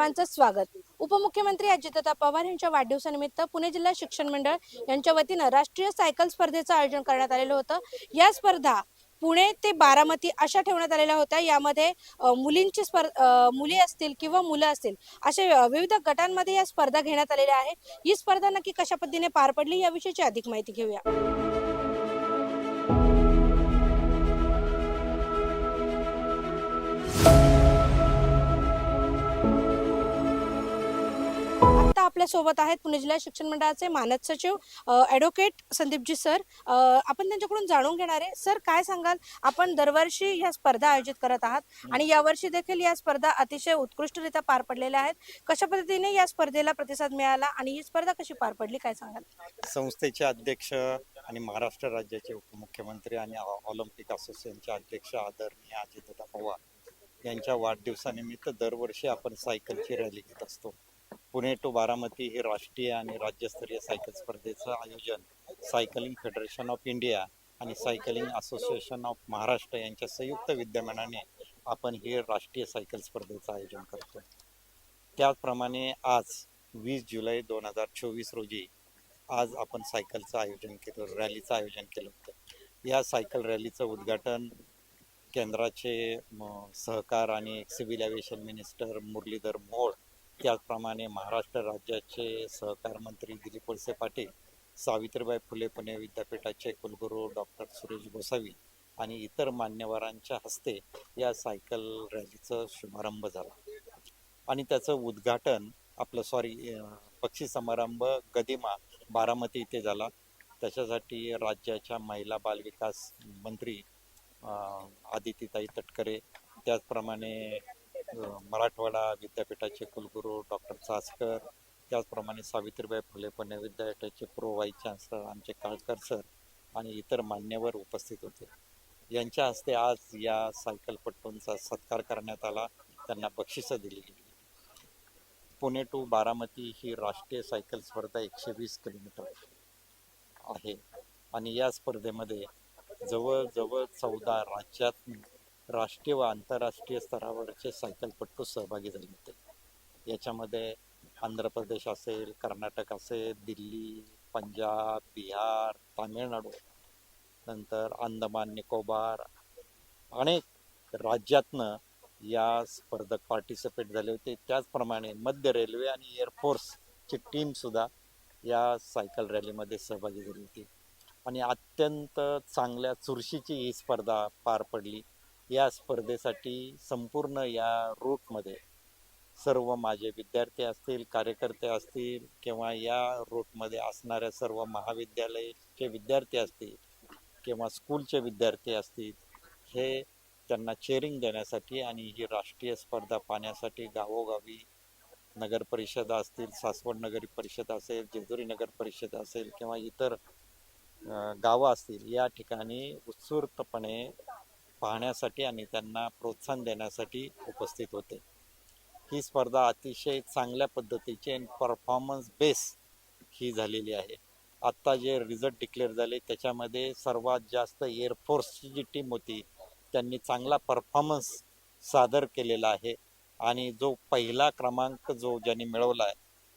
सर्वांचं स्वागत. उपमुख्यमंत्री अजितदादा पवार यांच्या वाढदिवसानिमित्त पुणे जिल्हा शिक्षण मंडळ यांच्या वतीनं राष्ट्रीय सायकल स्पर्धेचं आयोजन करण्यात आलेलं होतं. या स्पर्धा पुणे ते बारामती अशा ठेवण्यात आलेल्या होत्या. यामध्ये मुलींची स्पर् मुली असतील किंवा मुलं असतील असे विविध गटांमध्ये या स्पर्धा घेण्यात आलेल्या आहे ही स्पर्धा नक्की कशा पद्धतीने पार पडली याविषयीची अधिक माहिती घेऊया. आपल्यासोबत आहेत पुणे जिल्हा शिक्षण मंडळाचे मानद सचिव ॲडव्होकेट संदीपजी सर आपण त्यांच्याकडून जाणून घेणार आहे. सर काय सांगाल? आपण दरवर्षी ह्या स्पर्धा आयोजित करत आहात आणि यावर्षी देखील या स्पर्धा अतिशय उत्कृष्टरित्या पार पडलेल्या आहेत. कशा पद्धतीने या स्पर्धेला प्रतिसाद मिळाला आणि ही स्पर्धा कशी पार पडली काय सांगाल? संस्थेचे अध्यक्ष आणि महाराष्ट्र राज्याचे उपमुख्यमंत्री आणि ऑलिम्पिक असोसिएशनचे अध्यक्ष आदरणीय अजितदादा पवार यांच्या वाढदिवसानिमित्त दरवर्षी आपण सायकलची रॅली घेत असतो. पुणे टू बारामती हे राष्ट्रीय आणि राज्यस्तरीय सायकल स्पर्धेचं आयोजन सायकलिंग फेडरेशन ऑफ इंडिया आणि सायकलिंग असोसिएशन ऑफ महाराष्ट्र यांच्या संयुक्त विद्यमानाने आपण हे राष्ट्रीय सायकल स्पर्धेचं आयोजन करतो त्याचप्रमाणे आज वीस जुलै दोन हजार चोवीस रोजी आज आपण सायकलचं आयोजन केलं रॅलीचं आयोजन केलं होतं. या सायकल रॅलीचं उद्घाटन केंद्राचे सहकार आणि civil aviation minister Murlidhar Mohol त्याचप्रमाणे महाराष्ट्र राज्याचे सहकार मंत्री दिलीप वळसे पाटील सावित्रीबाई फुले पुणे विद्यापीठाचे कुलगुरू डॉक्टर सुरेश गोसावी आणि इतर मान्यवरांच्या हस्ते या सायकल रॅलीचं शुभारंभ झाला. आणि त्याचं उद्घाटन आपलं सॉरी पक्षी समारंभ गदिमा बारामती इथे झाला. त्याच्यासाठी राज्याच्या महिला बालविकास मंत्री अं, आदितीताई तटकरे त्याचप्रमाणे मराठवाडा विद्यापीठाचे कुलगुरू डॉक्टर चासकर त्याचप्रमाणे सावित्रीबाई फुले पुणे विद्यापीठाचे प्रो व्हाईस चान्सलर आमचे काळकर सर आणि इतर मान्यवर उपस्थित होते. यांच्या हस्ते आज या सायकलपट्टूंचा सत्कार करण्यात आला. त्यांना बक्षिसं दिली गेली. पुणे टू बारामती ही राष्ट्रीय सायकल स्पर्धा एकशे वीस किलोमीटर आहे. आणि या स्पर्धेमध्ये जवळजवळ चौदा राज्यात राष्ट्रीय व आंतरराष्ट्रीय स्तरावरचे सायकलपट्टू सहभागी झाले होते. याच्यामध्ये आंध्र प्रदेश असेल कर्नाटक असेल दिल्ली पंजाब बिहार तामिळनाडू नंतर अंदमान निकोबार अनेक राज्यातनं या स्पर्धक पार्टिसिपेट झाले होते. त्याचप्रमाणे मध्य रेल्वे आणि एअरफोर्सची टीमसुद्धा या सायकल रॅलीमध्ये सहभागी झाली होती. आणि अत्यंत चांगल्या चुरशीची ही स्पर्धा पार पडली. या स्पर्धेसाठी संपूर्ण या रूटमध्ये सर्व माझे विद्यार्थी असतील कार्यकर्ते असतील किंवा या रूटमध्ये असणाऱ्या सर्व महाविद्यालयाचे विद्यार्थी असतील किंवा स्कूलचे विद्यार्थी असतील हे त्यांना चेअरिंग देण्यासाठी आणि ही राष्ट्रीय स्पर्धा पाहण्यासाठी गावोगावी नगर परिषद असतील सासवड नगर परिषद असेल जेजुरी नगर परिषद असेल किंवा इतर गावं असतील या ठिकाणी उत्स्फूर्तपणे पाहण्यासाठी आणि त्यांना प्रोत्साहन देण्यासाठी उपस्थित होते. ही स्पर्धा अतिशय चांगल्या पद्धतीची आणि परफॉर्मन्स बेस ही झालेली आहे. आत्ता जे रिझल्ट डिक्लेअर झाले त्याच्यामध्ये सर्वात जास्त एअरफोर्सची जी टीम होती त्यांनी चांगला परफॉर्मन्स सादर केलेला आहे. आणि जो पहिला क्रमांक जो ज्यांनी मिळवला आहे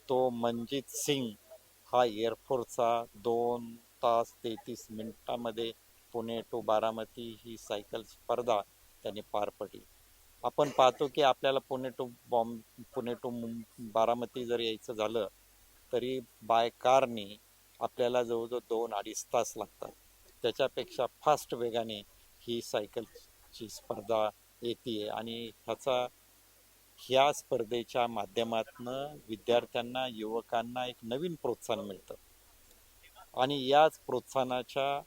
तो मनजित सिंग. हा एअरफोर्सचा दोन तास तेहतीस मिनिटामध्ये पुणे टू बारामती ही सायकल स्पर्धा त्यांनी पार पडली. आपण पाहतो की आपल्याला पुणे टू बॉम्ब पुणे टू बारामती जर यायचं झालं तरी बाय कारनी आपल्याला जवळजवळ दोन अडीच तास लागतात. त्याच्यापेक्षा फास्ट वेगाने ही सायकलची स्पर्धा येते आणि ह्याचा ह्या स्पर्धेच्या माध्यमातून विद्यार्थ्यांना युवकांना एक नवीन प्रोत्साहन मिळतं. आणि याच प्रोत्साहनाच्या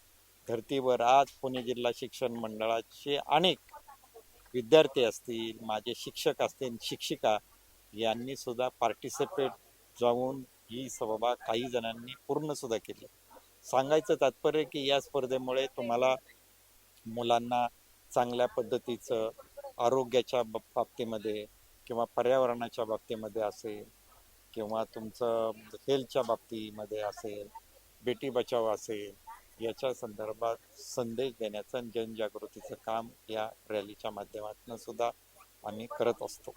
धर्तीवर आज पुणे जिल्हा शिक्षण मंडळाचे अनेक विद्यार्थी असतील माझे शिक्षक असतील शिक्षिका यांनी सुद्धा पार्टिसिपेट जाऊन ही सहभाग काही जणांनी पूर्ण सुद्धा केली. सांगायचं तात्पर्य की या स्पर्धेमुळे तुम्हाला मुलांना चांगल्या पद्धतीचं आरोग्याच्या बाबतीमध्ये किंवा पर्यावरणाच्या बाबतीमध्ये असेल किंवा तुमचं हेल्थच्या बाबतीमध्ये असेल बेटी बचाव असेल याच्या संदर्भात संदेश देण्याचं जनजागृतीचं काम या रॅलीच्या माध्यमातून सुद्धा आम्ही करत असतो.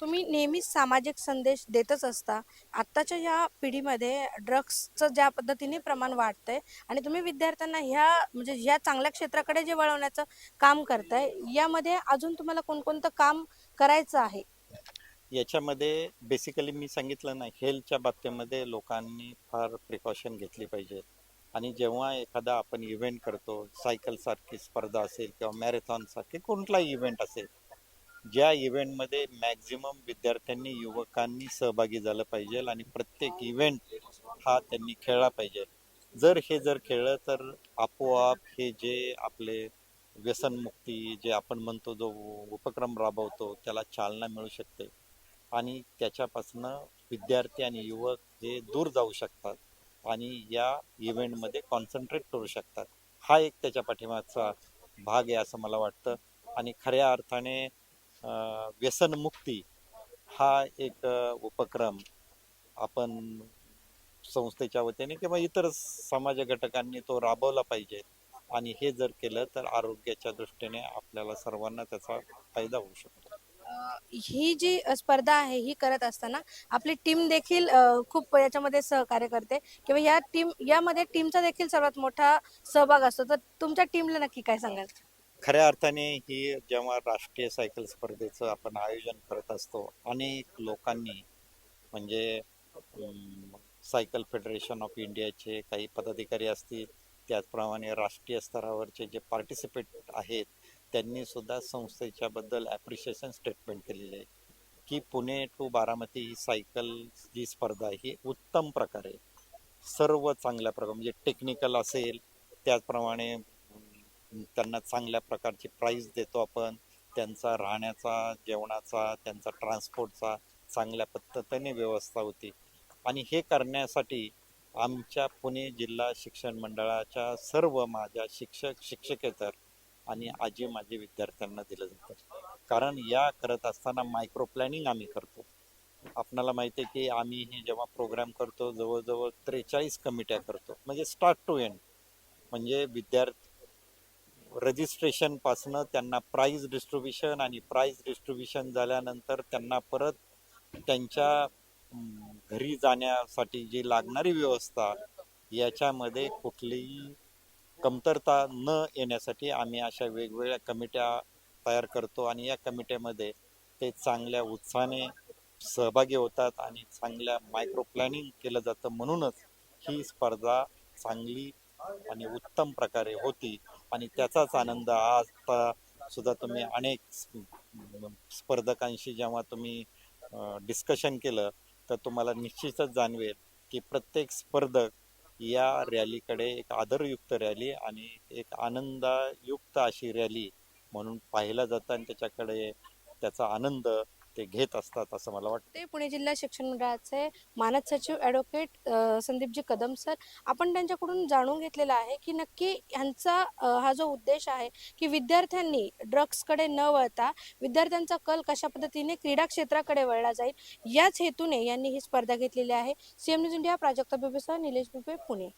तुम्ही नेहमीच सामाजिक संदेश देतच असता. आत्ताच्या या पिढीमध्ये ड्रग्सचं ज्या पद्धतीने प्रमाण वाढतंय आणि तुम्ही विद्यार्थ्यांना ह्या म्हणजे ह्या चांगल्या क्षेत्राकडे जे वळवण्याचं काम करताय यामध्ये अजून तुम्हाला कोणकोणतं काम करायचं आहे? याच्यामध्ये बेसिकली मी सांगितलं ना हेल्थच्या बाबतीमध्ये लोकांनी फार प्रिकॉशन घेतली पाहिजे. आणि जेव्हा एखादा आपण इव्हेंट करतो सायकल सारखी स्पर्धा असेल किंवा मॅरेथॉन सारखी कोणताही इव्हेंट असेल ज्या इव्हेंटमध्ये मॅक्झिमम विद्यार्थ्यांनी युवकांनी सहभागी झालं पाहिजे आणि प्रत्येक इव्हेंट हा त्यांनी खेळला पाहिजे. जर हे जर खेळलं तर आपोआप हे जे आपले व्यसनमुक्ती जे आपण म्हणतो जो उपक्रम राबवतो त्याला चालना मिळू शकते. आणि त्याच्यापासनं विद्यार्थी आणि युवक हे दूर जाऊ शकतात. आणि या इव्हेंटमध्ये कॉन्सन्ट्रेट करू शकतात. हा एक त्याच्या पाठीमागचा भाग आहे असं मला वाटतं. आणि खऱ्या अर्थाने व्यसनमुक्ती हा एक उपक्रम आपण संस्थेच्या वतीने किंवा इतर समाज घटकांनी तो राबवला पाहिजे. आणि हे जर केलं तर आरोग्याच्या दृष्टीने आपल्याला सर्वांना त्याचा फायदा होऊ शकतो. ही जी स्पर्धा आहे ही करत असताना आपली टीम देखील खूप याच्यामध्ये सहकार्य करते. किंवा या टीम यामध्ये टीमचा देखील सर्वात मोठा सहभाग असतो. तर तुमच्या टीमला नक्की काय सांगाल? खऱ्या अर्थाने ही जेव्हा राष्ट्रीय सायकल स्पर्धेचं आपण आयोजन करत असतो अनेक लोकांनी म्हणजे सायकल फेडरेशन ऑफ इंडियाचे काही पदाधिकारी असतील त्याचप्रमाणे राष्ट्रीय स्तरावरचे जे पार्टिसिपेट आहेत त्यांनी सुद्धा संस्थेच्या बद्दल ॲप्रिशिएशन स्टेटमेंट केलेली आहे. की पुणे टू बारामती ही सायकल जी स्पर्धा आहे ही उत्तम प्रकारे सर्व चांगल्या प्रकारे म्हणजे टेक्निकल असेल त्याचप्रमाणे त्यांना चांगल्या प्रकारची प्राईज देतो आपण त्यांचा राहण्याचा जेवणाचा त्यांचा ट्रान्सपोर्टचा चांगल्या पद्धतीने व्यवस्था होती. आणि हे करण्यासाठी आमच्या पुणे जिल्हा शिक्षण मंडळाच्या सर्व माझ्या शिक्षक शिक्षकेतर आणि आजी माझे विद्यार्थ्यांना दिलं जातं. कारण या करत असताना मायक्रो प्लॅनिंग आम्ही करतो. आपणाला माहिती आहे की आम्ही हे जेव्हा प्रोग्राम करतो जवळजवळ त्रेचाळीस कमिट्या करतो. म्हणजे स्टार्ट टू एंड म्हणजे विद्यार्थी रजिस्ट्रेशनपासनं त्यांना प्राईज डिस्ट्रीब्युशन आणि प्राईज डिस्ट्रीब्युशन झाल्यानंतर त्यांना परत त्यांच्या घरी जाण्यासाठी जी लागणारी व्यवस्था याच्यामध्ये कुठलीही कमतरता न येण्यासाठी आम्ही अशा वेगवेगळ्या कमिट्या तयार करतो आणि या कमिट्यामध्ये ते चांगल्या उत्साहाने सहभागी होतात आणि चांगल्या मायक्रो प्लॅनिंग केलं जातं म्हणूनच ही स्पर्धा चांगली आणि उत्तम प्रकारे होती आणि त्याचाच आनंद आज सुद्धा तुम्ही अनेक स्पर्धकांशी जेव्हा तुम्ही डिस्कशन केलं तर तुम्हाला निश्चितच जाणवेल की प्रत्येक स्पर्धक या रॅलीकडे एक आदरयुक्त रॅली आणि एक आनंदयुक्त अशी रॅली म्हणून पाहिलं जातं आणि त्याच्याकडे त्याचा आनंद ते घेत असतात असं मला वाटतं. ते पुणे जिल्हा शिक्षण मंडळाचे मानद सचिव ॲडव्होकेट संदीपजी कदम सर. आपण त्यांच्याकडून जाणून घेतलेलं आहे की नक्की ह्यांचा हा जो उद्देश आहे की विद्यार्थ्यांनी ड्रग्सकडे न वळता विद्यार्थ्यांचा कल कशा पद्धतीने क्रीडा क्षेत्राकडे वळला जाईल याच हेतूने यांनी ही स्पर्धा घेतलेली आहे. सीएम न्यूज इंडिया प्राजक्ता बिबेसह निलेश बिबे पुणे.